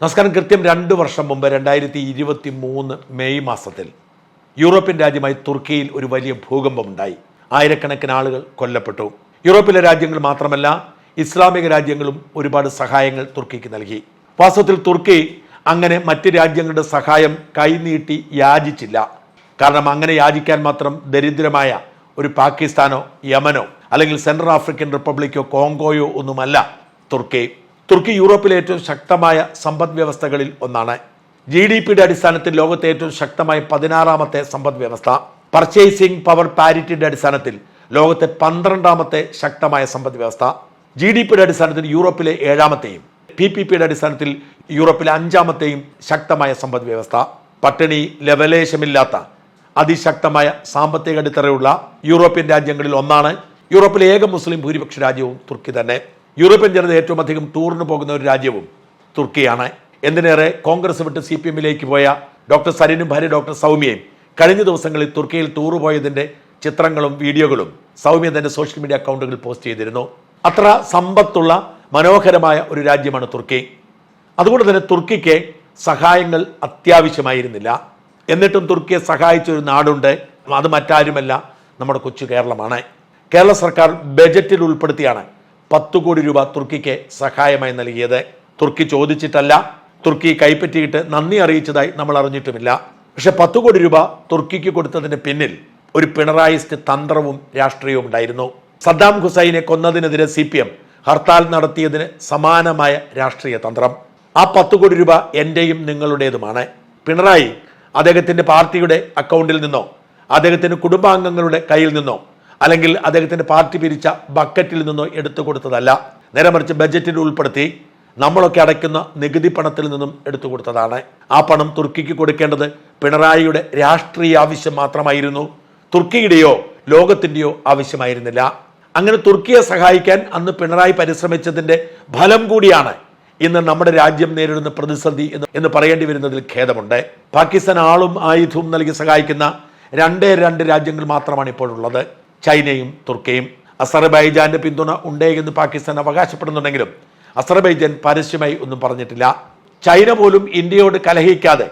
നമസ്കാരം. കൃത്യം രണ്ട് വർഷം മുമ്പ് രണ്ടായിരത്തി ഇരുപത്തി മൂന്ന് മെയ് മാസത്തിൽ യൂറോപ്യൻ രാജ്യമായി തുർക്കിയിൽ ഒരു വലിയ ഭൂകമ്പമുണ്ടായി ആയിരക്കണക്കിന് ആളുകൾ കൊല്ലപ്പെട്ടു. യൂറോപ്പിലെ രാജ്യങ്ങൾ മാത്രമല്ല ഇസ്ലാമിക രാജ്യങ്ങളും ഒരുപാട് സഹായങ്ങൾ തുർക്കിക്ക് നൽകി. വാസ്തവത്തിൽ തുർക്കി അങ്ങനെ മറ്റ് രാജ്യങ്ങളുടെ സഹായം കൈനീട്ടി യാചിച്ചില്ല. കാരണം അങ്ങനെ യാചിക്കാൻ മാത്രം ദരിദ്രമായ ഒരു പാകിസ്ഥാനോ യമനോ അല്ലെങ്കിൽ സെൻട്രൽ ആഫ്രിക്കൻ റിപ്പബ്ലിക്കോ കോങ്കോയോ ഒന്നുമല്ല തുർക്കി. തുർക്കി യൂറോപ്പിലെ ഏറ്റവും ശക്തമായ സമ്പദ് വ്യവസ്ഥകളിൽ ഒന്നാണ്. ജി ഡി പിയുടെ അടിസ്ഥാനത്തിൽ ലോകത്തെ ഏറ്റവും ശക്തമായ പതിനാറാമത്തെ സമ്പദ് വ്യവസ്ഥ. പർച്ചേസിംഗ് പവർ പാരിറ്റിയുടെ അടിസ്ഥാനത്തിൽ ലോകത്തെ പന്ത്രണ്ടാമത്തെ ശക്തമായ സമ്പദ് വ്യവസ്ഥ. ജി ഡി പിയുടെ അടിസ്ഥാനത്തിൽ യൂറോപ്പിലെ ഏഴാമത്തെയും പി പി പിയുടെ അടിസ്ഥാനത്തിൽ യൂറോപ്പിലെ അഞ്ചാമത്തെയും ശക്തമായ സമ്പദ് വ്യവസ്ഥ. പട്ടിണി ലവലേശമില്ലാത്ത അതിശക്തമായ സാമ്പത്തിക അടിത്തറയുള്ള യൂറോപ്യൻ രാജ്യങ്ങളിൽ ഒന്നാണ്. യൂറോപ്പിലെ ഏക മുസ്ലിം ഭൂരിപക്ഷ രാജ്യവും തുർക്കി തന്നെ. യൂറോപ്യൻ ജനത ഏറ്റവും അധികം ടൂറിന് പോകുന്ന ഒരു രാജ്യവും തുർക്കിയാണ്. എന്തിനേറെ കോൺഗ്രസ് വിട്ട് സി പി എമ്മിലേക്ക് പോയ ഡോക്ടർ സരിനും ഭാര്യ ഡോക്ടർ സൗമ്യയും കഴിഞ്ഞ ദിവസങ്ങളിൽ തുർക്കിയിൽ ടൂർ പോയതിന്റെ ചിത്രങ്ങളും വീഡിയോകളും സൗമ്യ തന്റെ സോഷ്യൽ മീഡിയ അക്കൗണ്ടുകളിൽ പോസ്റ്റ് ചെയ്തിരുന്നു. അത്ര സമ്പത്തുള്ള മനോഹരമായ ഒരു രാജ്യമാണ് തുർക്കി. അതുകൊണ്ട് തന്നെ തുർക്കിക്ക് സഹായങ്ങൾ അത്യാവശ്യമായിരുന്നില്ല. എന്നിട്ടും തുർക്കിയെ സഹായിച്ച ഒരു നാടുണ്ട്. അത് മറ്റാരുമല്ല നമ്മുടെ കൊച്ചു കേരളമാണ്. കേരള സർക്കാർ ബജറ്റിൽ ഉൾപ്പെടുത്തിയാണ് പത്ത് കോടി രൂപ തുർക്കിക്ക് സഹായമായി നൽകിയത്. തുർക്കി ചോദിച്ചിട്ടല്ല തുർക്കി കൈപ്പറ്റിയിട്ട് നന്ദി അറിയിച്ചതായി നമ്മൾ അറിഞ്ഞിട്ടുമില്ല. പക്ഷെ പത്ത് കോടി രൂപ തുർക്കിക്ക് കൊടുത്തതിന് പിന്നിൽ ഒരു പിണറായിസ്റ്റ് തന്ത്രവും രാഷ്ട്രീയവും ഉണ്ടായിരുന്നു. സദ്ദാം ഹുസൈനെ കൊന്നതിനെതിരെ സി പി എം ഹർത്താൽ നടത്തിയതിന് സമാനമായ രാഷ്ട്രീയ തന്ത്രം. ആ പത്ത് കോടി രൂപ എന്റെയും നിങ്ങളുടേതുമാണ്. പിണറായി അദ്ദേഹത്തിന്റെ പാർട്ടിയുടെ അക്കൗണ്ടിൽ നിന്നോ അദ്ദേഹത്തിന്റെ കുടുംബാംഗങ്ങളുടെ കയ്യിൽ നിന്നോ അല്ലെങ്കിൽ അദ്ദേഹത്തിന്റെ പാർട്ടി പിരിച്ച ബക്കറ്റിൽ നിന്നോ എടുത്തു കൊടുത്തതല്ല. നേരെ മറിച്ച് ബജറ്റിൽ ഉൾപ്പെടുത്തി നമ്മളൊക്കെ അടയ്ക്കുന്ന നികുതി പണത്തിൽ നിന്നും എടുത്തു കൊടുത്തതാണ്. ആ പണം തുർക്കിക്ക് കൊടുക്കേണ്ടത് പിണറായിയുടെ രാഷ്ട്രീയ ആവശ്യം മാത്രമായിരുന്നു. തുർക്കിയുടെയോ ലോകത്തിന്റെയോ ആവശ്യമായിരുന്നില്ല. അങ്ങനെ തുർക്കിയെ സഹായിക്കാൻ അന്ന് പിണറായി പരിശ്രമിച്ചതിന്റെ ഫലം കൂടിയാണ് ഇന്ന് നമ്മുടെ രാജ്യം നേരിടുന്ന പ്രതിസന്ധി എന്ന് എന്ന് പറയേണ്ടി വരുന്നതിൽ ഖേദമുണ്ട്. പാകിസ്ഥാൻ ആളും ആയുധവും നൽകി സഹായിക്കുന്ന രണ്ടേ രണ്ട് രാജ്യങ്ങൾ മാത്രമാണ് ഇപ്പോഴുള്ളത്. ചൈനയും തുർക്കിയും അസർബൈജാന്റെ പിന്തുണ ഉണ്ടേ എന്ന് പാകിസ്ഥാൻ അവകാശപ്പെടുന്നുണ്ടെങ്കിലും അസർബൈജാൻ പരസ്യമായി ഒന്നും പറഞ്ഞിട്ടില്ല. ചൈന പോലും ഇന്ത്യയോട് കലഹിക്കാതെ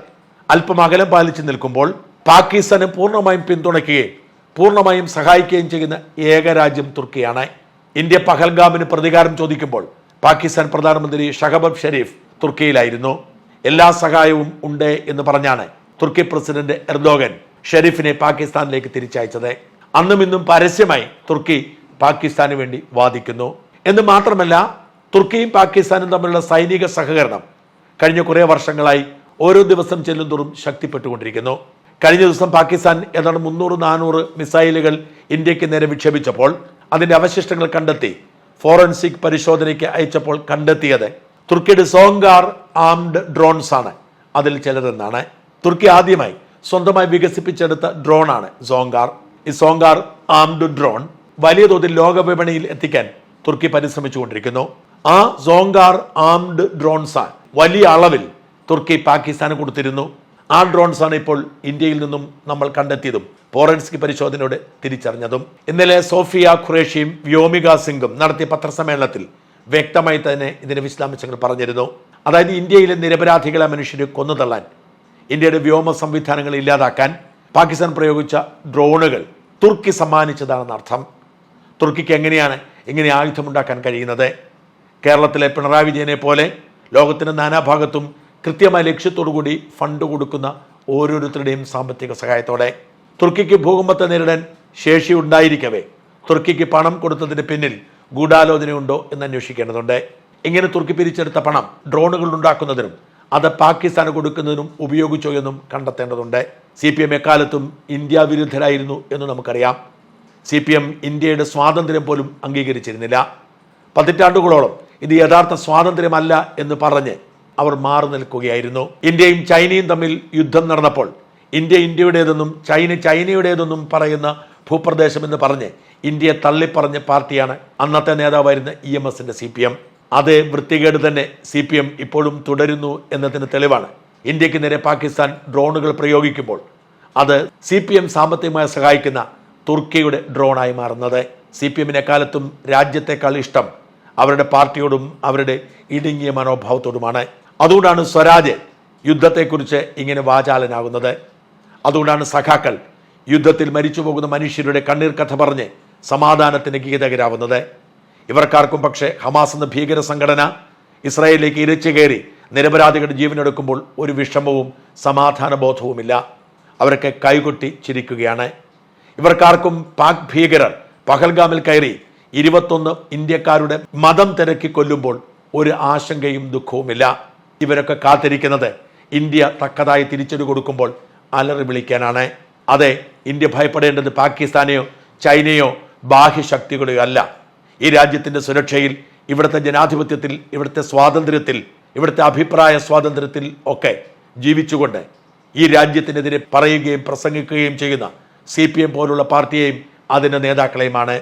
അല്പം അകലം പാലിച്ചു നിൽക്കുമ്പോൾ പാകിസ്ഥാന് പൂർണമായും പിന്തുണയ്ക്കുകയും പൂർണമായും സഹായിക്കുകയും ചെയ്യുന്ന ഏക രാജ്യം തുർക്കിയാണ്. ഇന്ത്യ പഹൽഗാമിന് പ്രതികാരം ചോദിക്കുമ്പോൾ പാകിസ്ഥാൻ പ്രധാനമന്ത്രി ഷഹബബ് ഷെരീഫ് തുർക്കിയിലായിരുന്നു. എല്ലാ സഹായവും ഉണ്ട് എന്ന് പറഞ്ഞാണ് തുർക്കി പ്രസിഡന്റ് എർദോഗൻ ഷെരീഫിനെ പാകിസ്ഥാനിലേക്ക് തിരിച്ചയച്ചത്. അന്നും ഇന്നും പരസ്യമായി തുർക്കി പാകിസ്ഥാന് വേണ്ടി വാദിക്കുന്നു. എന്ന് മാത്രമല്ല തുർക്കിയും പാകിസ്ഥാനും തമ്മിലുള്ള സൈനിക സഹകരണം കഴിഞ്ഞ കുറേ വർഷങ്ങളായി ഓരോ ദിവസം ചെല്ലുന്തോറും ശക്തിപ്പെട്ടുകൊണ്ടിരിക്കുന്നു. കഴിഞ്ഞ ദിവസം പാകിസ്ഥാൻ ഏതാണ്ട് മുന്നൂറ് നാനൂറ് മിസൈലുകൾ ഇന്ത്യയ്ക്ക് നേരെ വിക്ഷേപിച്ചപ്പോൾ അതിന്റെ അവശിഷ്ടങ്ങൾ കണ്ടെത്തി ഫോറൻസിക് പരിശോധനയ്ക്ക് അയച്ചപ്പോൾ കണ്ടെത്തിയത് തുർക്കിയുടെ സോങ്കാർ ആംഡ് ഡ്രോൺസ് ആണ്. അതിൽ ചിലതെന്നാണ്. തുർക്കി ആദ്യമായി സ്വന്തമായി വികസിപ്പിച്ചെടുത്ത ഡ്രോണാണ് സോങ്കാർ. ഈ സോങ്കാർ ആംഡ് ഡ്രോൺ വലിയ തോതിൽ ലോക വിപണിയിൽ എത്തിക്കാൻ തുർക്കി പരിശ്രമിച്ചുകൊണ്ടിരിക്കുന്നു. ആ സോങ്കാർ ആംഡ് ഡ്രോൺസ് വലിയ അളവിൽ തുർക്കി പാകിസ്ഥാന് കൊടുത്തിരുന്നു. ആ ഡ്രോൺസ് ആണ് ഇപ്പോൾ ഇന്ത്യയിൽ നിന്നും നമ്മൾ കണ്ടെത്തിയതും ഫോറൻസിക് പരിശോധനയോടെ തിരിച്ചറിഞ്ഞതും. ഇന്നലെ സോഫിയ ഖുറേഷിയും വ്യോമിക സിംഗും നടത്തിയ പത്രസമ്മേളനത്തിൽ വ്യക്തമായി തന്നെ ഇതിന് വിശദാംശങ്ങൾ പറഞ്ഞിരുന്നു. അതായത് ഇന്ത്യയിലെ നിരപരാധികളെ മനുഷ്യരെ കൊന്നുതള്ളാൻ ഇന്ത്യയുടെ വ്യോമ സംവിധാനങ്ങൾ ഇല്ലാതാക്കാൻ പാകിസ്ഥാൻ പ്രയോഗിച്ച ഡ്രോണുകൾ തുർക്കി സമ്മാനിച്ചതാണെന്ന് അർത്ഥം. തുർക്കിക്ക് എങ്ങനെയാണ് ഇങ്ങനെ ആയുധമുണ്ടാക്കാൻ കഴിയുന്നത്? കേരളത്തിലെ പിണറായി വിജയനെ പോലെ ലോകത്തിന്റെ നാനാഭാഗത്തും കൃത്യമായ ലക്ഷ്യത്തോടുകൂടി ഫണ്ട് കൊടുക്കുന്ന ഓരോരുത്തരുടെയും സാമ്പത്തിക സഹായത്തോടെ തുർക്കിക്ക് ഭൂകമ്പത്തെ നേരിടാൻ ശേഷി ഉണ്ടായിരിക്കവേ. തുർക്കിക്ക് പണം കൊടുത്തതിന് പിന്നിൽ ഗൂഢാലോചനയുണ്ടോ എന്ന് അന്വേഷിക്കേണ്ടതുണ്ട്. ഇങ്ങനെ തുർക്കി പിരിച്ചെടുത്ത പണം ഡ്രോണുകൾ ഉണ്ടാക്കുന്നതിനും അത് പാകിസ്ഥാന് കൊടുക്കുന്നതിനും ഉപയോഗിച്ചോ എന്നും കണ്ടെത്തേണ്ടതുണ്ട്. സി പി എം എക്കാലത്തും ഇന്ത്യ വിരുദ്ധരായിരുന്നു എന്ന് നമുക്കറിയാം. സി പി എം ഇന്ത്യയുടെ സ്വാതന്ത്ര്യം പോലും അംഗീകരിച്ചിരുന്നില്ല. പതിറ്റാണ്ടുകളോളം ഇത് യഥാർത്ഥ സ്വാതന്ത്ര്യമല്ല എന്ന് പറഞ്ഞ് അവർ മാറി നിൽക്കുകയായിരുന്നു. ഇന്ത്യയും ചൈനയും തമ്മിൽ യുദ്ധം നടന്നപ്പോൾ ഇന്ത്യ ഇന്ത്യയുടേതെന്നും ചൈന ചൈനയുടേതെന്നും പറയുന്ന ഭൂപ്രദേശമെന്ന് പറഞ്ഞ് ഇന്ത്യയെ തള്ളിപ്പറഞ്ഞ പാർട്ടിയാണ് അന്നത്തെ നേതാവായിരുന്ന ഇ എം എസിന്റെ സി പി എം അതേ വൃത്തികേട് തന്നെ സി പി എം ഇപ്പോഴും തുടരുന്നു എന്നതിന് തെളിവാണ്. ഇന്ത്യയ്ക്ക് നേരെ പാകിസ്ഥാൻ ഡ്രോണുകൾ പ്രയോഗിക്കുമ്പോൾ അത് സി പി എം സാമ്പത്തികമായി സഹായിക്കുന്ന തുർക്കിയുടെ ഡ്രോണായി മാറുന്നത്. സി പി എമ്മിനെ കാലത്തും രാജ്യത്തെക്കാൾ ഇഷ്ടം അവരുടെ പാർട്ടിയോടും അവരുടെ ഇടുങ്ങിയ മനോഭാവത്തോടുമാണ്. അതുകൊണ്ടാണ് സ്വരാജ് യുദ്ധത്തെക്കുറിച്ച് ഇങ്ങനെ വാചാലനാകുന്നത്. അതുകൊണ്ടാണ് സഖാക്കൾ യുദ്ധത്തിൽ മരിച്ചു പോകുന്ന മനുഷ്യരുടെ കണ്ണീർ കഥ പറഞ്ഞ് സമാധാനത്തിന് ഗീതകരാവുന്നത് ഇവർക്കാർക്കും പക്ഷേ ഹമാസ് എന്ന ഭീകര സംഘടന ഇസ്രായേലിലേക്ക് ഇരച്ചു കയറി നിരപരാധികളുടെ ജീവനെടുക്കുമ്പോൾ ഒരു വിഷമവും സമാധാന ബോധവുമില്ല അവരൊക്കെ കൈകൊട്ടി ചിരിക്കുകയാണ്. ഇവർക്കാർക്കും പാക് ഭീകരർ പഹൽഗാമിൽ കയറി ഇരുപത്തൊന്ന് ഇന്ത്യക്കാരുടെ മതം തിരക്കി കൊല്ലുമ്പോൾ ഒരു ആശങ്കയും ദുഃഖവുമില്ല. ഇവരൊക്കെ കാത്തിരിക്കുന്നത് ഇന്ത്യ തക്കതായി തിരിച്ചടി കൊടുക്കുമ്പോൾ അലറി വിളിക്കാനാണ്. അതെ ഇന്ത്യ ഭയപ്പെടേണ്ടത് പാകിസ്ഥാനെയോ ചൈനയോ ബാഹ്യശക്തികളെയോ അല്ല. ഈ രാജ്യത്തിന്റെ സുരക്ഷയിൽ ഇവിടുത്തെ ജനാധിപത്യത്തിൽ ഇവിടുത്തെ സ്വാതന്ത്ര്യത്തിൽ ഇവിടുത്തെ അഭിപ്രായ സ്വാതന്ത്ര്യത്തിൽ ഒക്കെ ജീവിച്ചുകൊണ്ട് ഈ രാജ്യത്തിനെതിരെ പറയുകയും പ്രസംഗിക്കുകയും ചെയ്യുന്ന സി പി എം പോലുള്ള പാർട്ടിയെയും അതിന്റെ നേതാക്കളെയുമാണ്